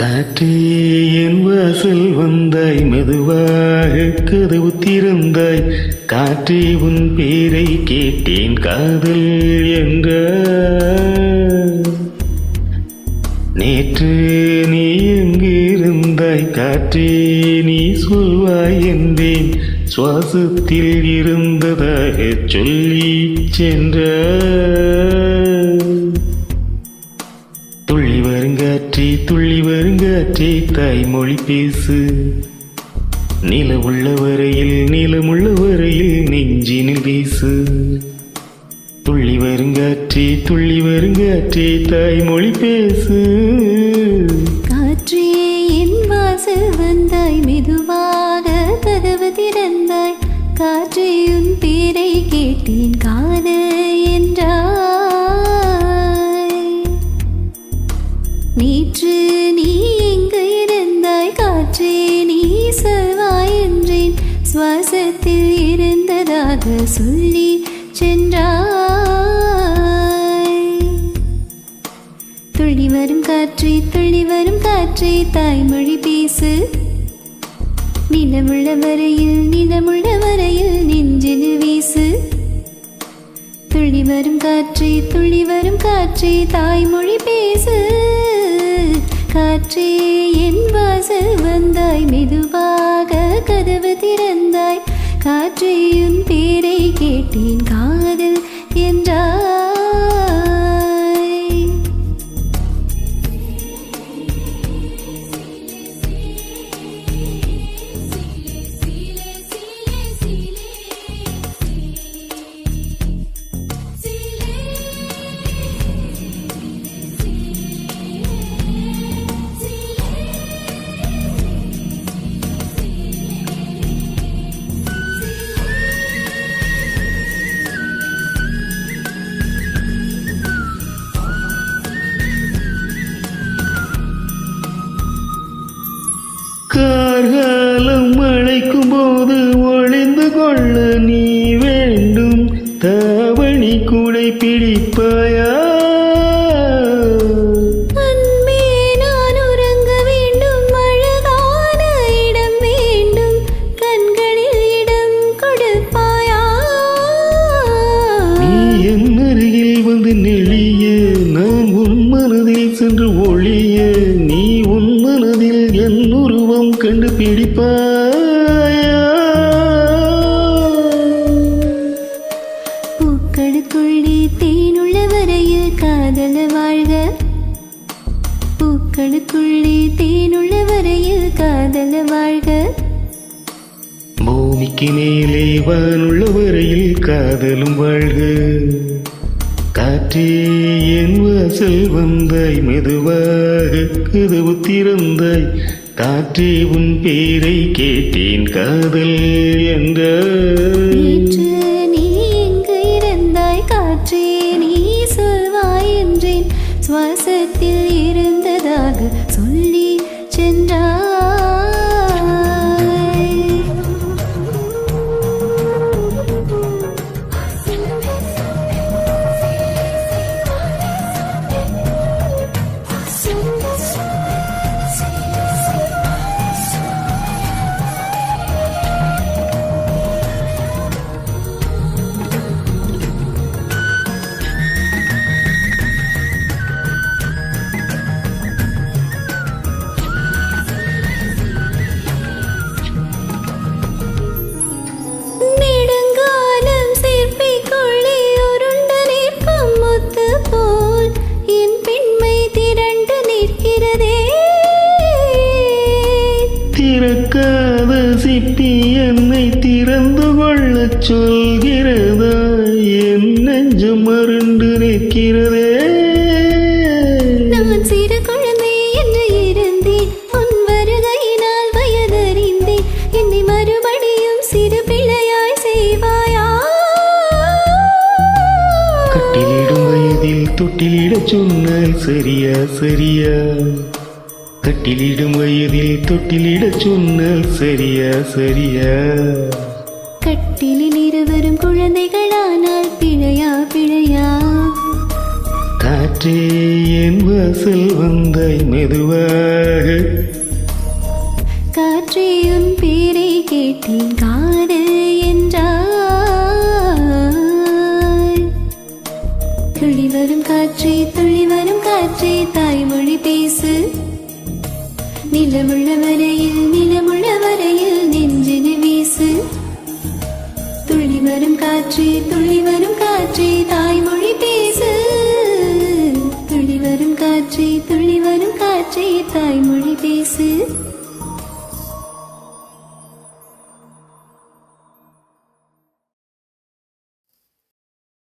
காற்றே என் வாசல் வந்தாய் மெதுவாக கதவு திறந்தாய். காற்றே உன் பேரை கேட்டேன் காதல் என்ற நேற்று நீ எங்கிருந்தாய் காற்றே நீ சொல்வாய் என்றேன். சுவாசத்தில் இருந்ததாக சொல்லி சென்ற துள்ளி வருங்காற்றே தாய்மொழி பேசு. நிலவுள்ள வரையில் நிலமுள்ள வரையில் நெஞ்சினில் வீசு. துள்ளி வருங்காற்றே துள்ளி வருங்காற்றே தாய்மொழி பேசு. காற்றே என் வாசல் வந்தாய் மெதுவாக கதவு திறந்தாய். காற்றே உன் பேரை கேட்டேன் காதல் நேற்று நீ எங்கு இருந்தாய்? காற்றே நீ செல்வாய் என்றேன். சுவாசத்தில் இருந்ததாக சொல்லி சென்றாய். துள்ளி வரும் காற்றே துள்ளி வரும் காற்றே தாய்மொழி பேசு. நிலமுள்ள வரையில் நிலமுள்ள வரையில் நெஞ்சில் வீசு. துள்ளி வரும் காற்றே துள்ளி வரும் காற்றே தாய்மொழி பேசு. காற்றே என் வாசல் வந்தாய் மெதுவாக கதவு திறந்தாய். காற்றேயும் பேரை கேட்டேன் காதல் கார்காலம் அழைக்கும் போது ஒளிந்து கொள்ள நீ வேண்டும். தாவணி கூடை பிடிப்பாயா? நெளிய நான் உன் மனதில் சென்று ஒளிய. நீ உன் மனதில் என் உருவம் கண்டு காதல வாழ்க. பூக்களுக்குள்ளே தேனுள்ள வரையில் காதல வாழ்க. பூமிக்கு மேலே வானுள்ள வரையில் காதலும் வாழ்க. காற்றே என் வாசல் வந்தாய் மெதுவாக கதவு திறந்தாய். காற்றே உன் பேரை கேட்டேன் காதல் என்ற திறக்காத சிப்பி என்னை திறந்து கொள்ளச் சொல்கிறதா? என் நெஞ்சம் மருண்டு நிற்கிறதே. நான் சிறு குழந்தை என்று இருந்தேன். உன் வருகையினால் வயதறிந்தேன். என்னை மறுபடியும் சிறு பிள்ளையாய் செய்வாயா? கட்டிலிடும் வயதில் தொட்டிலிடச் சொன்னால் சரியா சரியா? கட்டிலிடும் வயதில் தொட்டிலிடச் சொன்னால் சரியா சரியா. கட்டிலில் இருவரும் குழந்தைகளானால் பிழையா பிழையா? காற்று என் வாசல் வந்தாய் மெதுவாக. காற்றே உன் பேரை கேட்டேன் காதல் என்றாய். துளி வரும் காற்றே துளி வரும் காற்றே தாய்மொழி பேசு. நிலமுள்ள வரையில் நிலமுள்ள வரையில் நெஞ்சின வீசு. துள்ளி வரும் காற்றே துள்ளி வரும் காற்றே தாய்மொழி பேசு. துள்ளி வரும் காற்றே துள்ளி வரும் காற்றே தாய்மொழி பேசு.